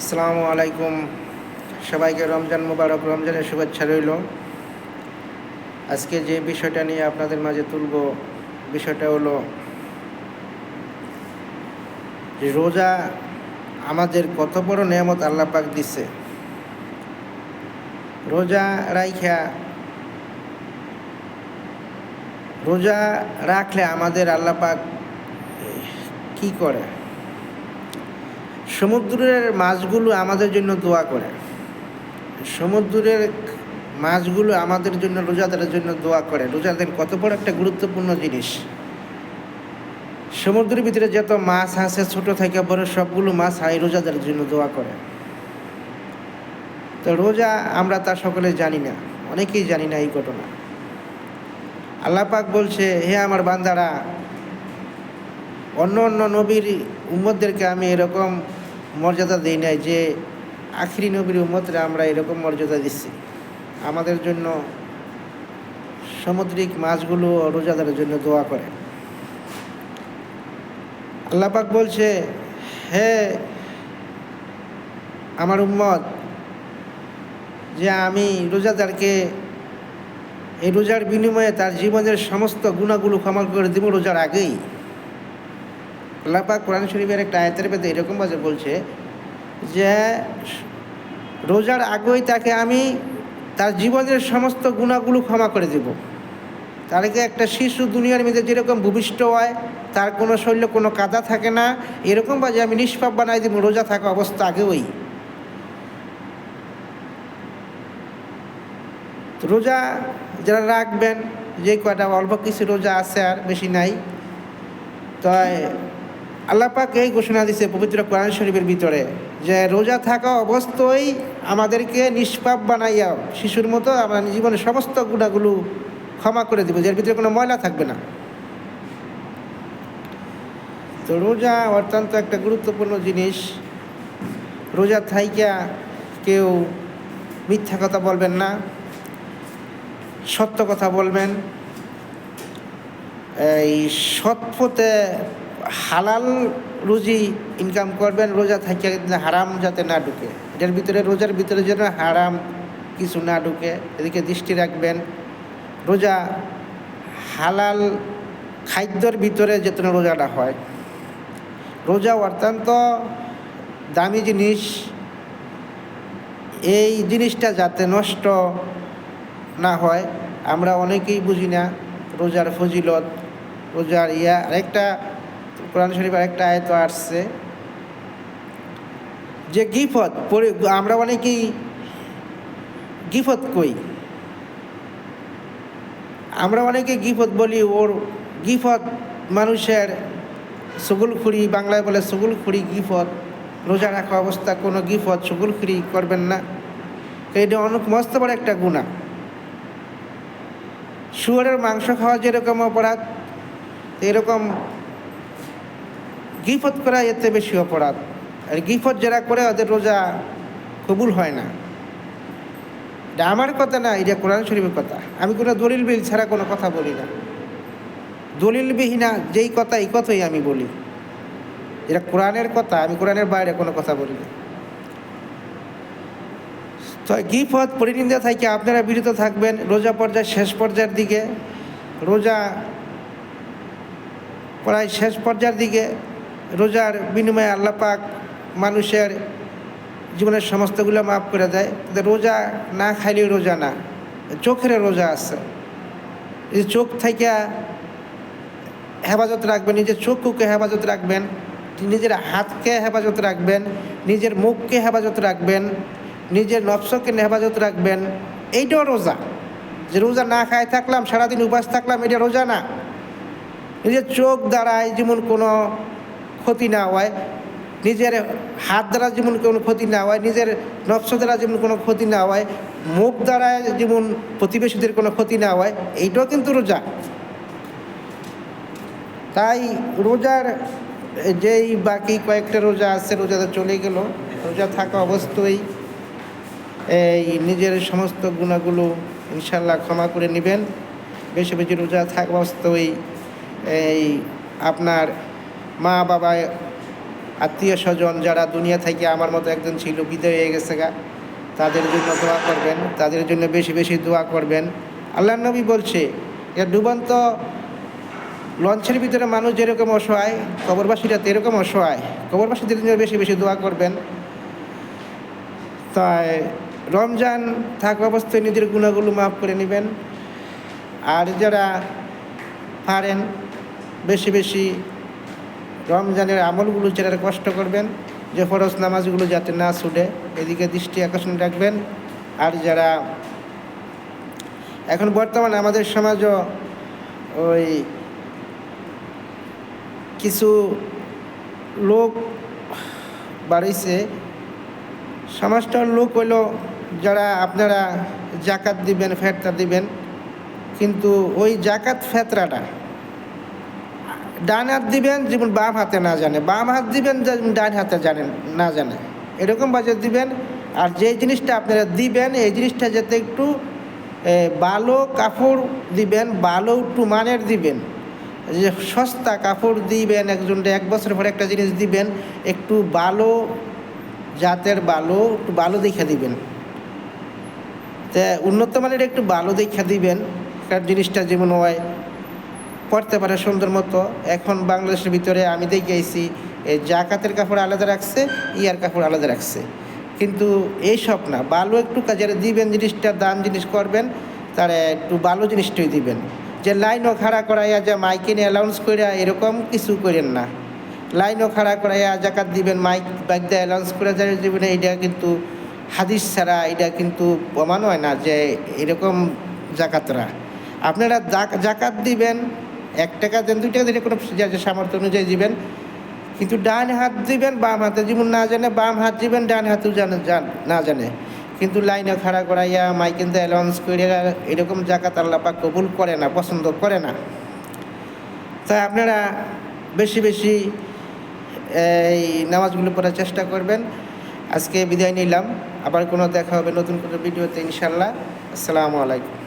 আসসালামু আলাইকুম। সবাইকে রমজান মুবারক, রমজানের শুভেচ্ছা রইল। আজকে যে বিষয়টা নিয়ে আপনাদের মাঝে তুলব, বিষয়টা হলো রোজা আমাদের কত বড় নিয়ামত আল্লাহ পাক দিছে। রোজা রাইখা, রোজা রাখলে আমাদের আল্লাহ পাক কি করে? সমুদ্রের মাছগুলো আমাদের জন্য দোয়া করে। সমুদ্রের মাছগুলো আমাদের জন্য, রোজাদারের জন্য দোয়া করে। রোজাদের কত বড় একটা গুরুত্বপূর্ণ জিনিস। সমুদ্রের ভিতরে যত মাছ আছে, ছোট থেকে বড় সবগুলো মাছ এই রোজাদারের জন্য দোয়া করে। তো রোজা আমরা তা সকলে জানি না। অনেকেই জানি না এই ঘটনা। আল্লাহ পাক বলছে, হে আমার বান্দারা, অন্য অন্য নবীর উম্মতদেরকে আমি এরকম মর্যাদা দিই নাই যে আখিরি নবীর উম্মতরা আমরা এরকম মর্যাদা দিচ্ছি। আমাদের জন্য সামুদ্রিক মাছগুলো রোজাদারের জন্য দোয়া করে আল্লাপাক বলছে, হে আমার উম্মত, যে আমি রোজাদারকে এই রোজার বিনিময়ে তার জীবনের সমস্ত গুণাগুলো ক্ষমা করে দিব রোজার আগেই। আল্লাপাক কোরআন শরীফের একটা আয়তের ভেতরে এরকমভাবে বলছে যে, রোজার আগেই তাকে আমি তার জীবনের সমস্ত গুণাগুলো ক্ষমা করে দেব। তারকে একটা শিশু দুনিয়ার মধ্যে যেরকম ভূমিষ্ঠ হয়, তার কোনো শরীরে কোনো কাদা থাকে না, এরকম বাজে আমি নিষ্পাপ বানাই দেবো, রোজা থাকা অবস্থা আগেই। রোজা যারা রাখবেন, যে কয়টা, অল্প কিছু রোজা আছে আর বেশি নাই। তো আল্লাপাক এই ঘোষণা দিছে পবিত্র কোরআন শরীফের ভিতরে যে রোজা থাকা অবস্থায় আমাদেরকে নিষ্পাপ বানাইয়া শিশুর মতো আমরা জীবনের সমস্ত গুণাগুলো ক্ষমা করে দিব, যার ভিতরে কোনো ময়লা থাকবে না। তো রোজা অত্যন্ত একটা গুরুত্বপূর্ণ জিনিস। রোজা থাইকা কেউ মিথ্যা কথা বলবেন না, সত্য কথা বলবেন। এই সৎ পথে হালাল রুজি ইনকাম করবেন, রোজা থাকিয়া হারাম যাতে না ঢুকে। এটার ভিতরে, রোজার ভিতরে যেন হারাম কিছু না ঢুকে, এদিকে দৃষ্টি রাখবেন। রোজা হালাল খাদ্যর ভিতরে যেন রোজাটা হয়। রোজা অত্যন্ত দামি জিনিস। এই জিনিসটা যাতে নষ্ট না হয়, আমরা অনেকেই বুঝি না রোজার ফজিলত, রোজার ইয়া। আরেকটা কোরআন শরীফ আরেকটা আয়ত আসছে। যে গিফত আমরা অনেকেই গিফত কই। আমরা অনেকে গিফত বলি, ওর গিফত মানুষের সুগুলখুরি বাংলায় বলে সুগুলখুরি গিফত, রোজা রাখা অবস্থা, কোনো গিফত সুগুলখুরি করবেন না। এটা অনেক মস্ত বড় একটা গুণা শুয়ারের মাংস খাওয়া যেরকম অপরাধ, এরকম গিফত করা এতে বেশি অপরাধ। আর গিফত যারা করে ওদের রোজা কবুল হয় না। এটা আমার কথা না, এটা কোরআন শরীফের কথা। আমি কোনো দলিল বিল ছাড়া কোনো কথা বলি না। দলিল বিহীনা যেই কথা, এই কথাই আমি বলি। এটা কোরআনের কথা, আমি কোরআনের বাইরে কোনো কথা বলি না। তো গিফত পরিনিন্দা থেকে আপনারা বিরত থাকবেন রোজা পর্যায়ের শেষ পর্যায়ের দিকে। রোজা প্রায় শেষ পর্যায়ের দিকে। রোজার বিনিময়ে আল্লাপাক মানুষের জীবনের সমস্তগুলো মাফ করে দেয়। রোজা না খাইলেও রোজা না চোখের রোজা আছে। এই চোখ থেকে হেফাজত রাখবেন, নিজের চোখকে হেফাজত রাখবেন, নিজের হাতকে হেফাজত রাখবেন, নিজের মুখকে হেফাজত রাখবেন, নিজের নফসকে হেফাজত রাখবেন। এইটাও রোজা। যে রোজা না খায় থাকলাম, সারাদিন উপাস থাকলাম, এটা রোজা না। নিজের চোখ দ্বারায় যেমন কোনো ক্ষতি না হয়, নিজের হাত দ্বারা যেমন কোনো ক্ষতি না হয়, নিজের নকশ দ্বারা যেমন কোনো ক্ষতি না হয়, মুখ দ্বারা যেমন প্রতিবেশীদের কোনো ক্ষতি না হয়, এইটাও কিন্তু রোজা। তাই রোজার যেই বাকি কয়েকটা রোজা আছে রোজাটা চলে গেল, রোজা থাকা অবস্থায় এই নিজের সমস্ত গুণাগুলো ইনশাল্লাহ ক্ষমা করে নেবেন। বেশি বেশি রোজা থাকা অবস্থায় এই আপনার মা, বাবা, আত্মীয় স্বজন যারা দুনিয়া থেকে আমার মতো একজন ছিল, বিদায় হয়ে গেছে গা। তাদের জন্য দোয়া করবেন, তাদের জন্য বেশি বেশি দোয়া করবেন। আল্লাহ নবী বলছে যে ডুবন্ত লঞ্চের ভিতরে মানুষ যেরকম অসহায়, কবরবাসীরা তো এরকম অসহায়। কবরবাসীদের জন্য বেশি বেশি দোয়া করবেন। তাই রমজান থাকা অবস্থায় নিজের গুণাগুলো মাফ করে নেবেন। আর যারা পারেন, বেশি বেশি রমজানের আমলগুলো যারা কষ্ট করবেন, যে ফরজ নামাজগুলো যাতে না ছুটে, এদিকে দৃষ্টি আকর্ষণ রাখবেন। আর যারা এখন বর্তমানে আমাদের সমাজও ওই কিছু লোক বাড়িছে। সমাজটার লোক হইল যারা আপনারা জাকাত দিবেন ফেতরা দিবেন। কিন্তু ওই জাকাত ফেতরাটা ডান হাত দিবেন, যেমন বাম হাতে না জানে। বাম হাত দিবেন ডান হাতে জানেন না জানে। এরকম বাজার দিবেন, আর যে জিনিসটা আপনারা দিবেন, এই জিনিসটা যাতে একটু ভালো কাপড় দিবেন ভালো একটু মানের দিবেন। যে সস্তা কাপড় দিবেন, একজন এক বছর পরে একটা জিনিস দিবেন, একটু ভালো জাতের ভালো একটু ভালো দেখে দিবেন। তা উন্নত মানের একটু ভালো দেখে দিবেন জিনিসটা যেমন হয় পড়তে পারে সুন্দর মতো। এখন বাংলাদেশের ভিতরে আমি দেখে আইছি এই জাকাতের কাপড় আলাদা রাখছে, ইয়ার কাপড় আলাদা রাখছে। কিন্তু এইসব না ভালো একটু যারা দিবেন জিনিসটা, দাম জিনিস করবেন, তারা একটু ভালো জিনিসটাই দিবেন। যে লাইনও খাড়া করাইয়া যে মাইকে নিয়ে অ্যালাউন্স করিয়া এরকম কিছু করেন না। লাইনও খাড়া করাইয়া জাকাত দিবেন, মাইক বাইক দিয়ে অ্যালাউন্স করে যারা দিবেন এটা কিন্তু হাদিস ছাড়া এটা কিন্তু প্রমাণ হয় না যে এরকম জাকাতরা। আপনারা জাকাত দিবেন এক টাকা দেন, দুই টাকা দিলে কোনো সামর্থ্য অনুযায়ী দিবেন। কিন্তু ডান হাত দিবেন, বাম হাতে যেমন না জানে, বাম হাত দিবেন, ডান হাতেও জানে না জানে। কিন্তু লাইনে খাড়া করাইয়া মাইকেন দিয়ে অ্যালাউন্স করিয়া এরকম জাকাত আল্লাহ পাক কবুল করে না, পছন্দ করে না। তাই আপনারা বেশি বেশি এই নামাজগুলো পড়ার চেষ্টা করবেন। আজকে বিদায় নিলাম। আবার কোনো দেখা হবে নতুন কোনো ভিডিওতে ইনশাল্লাহ আসসালামু আলাইকুম।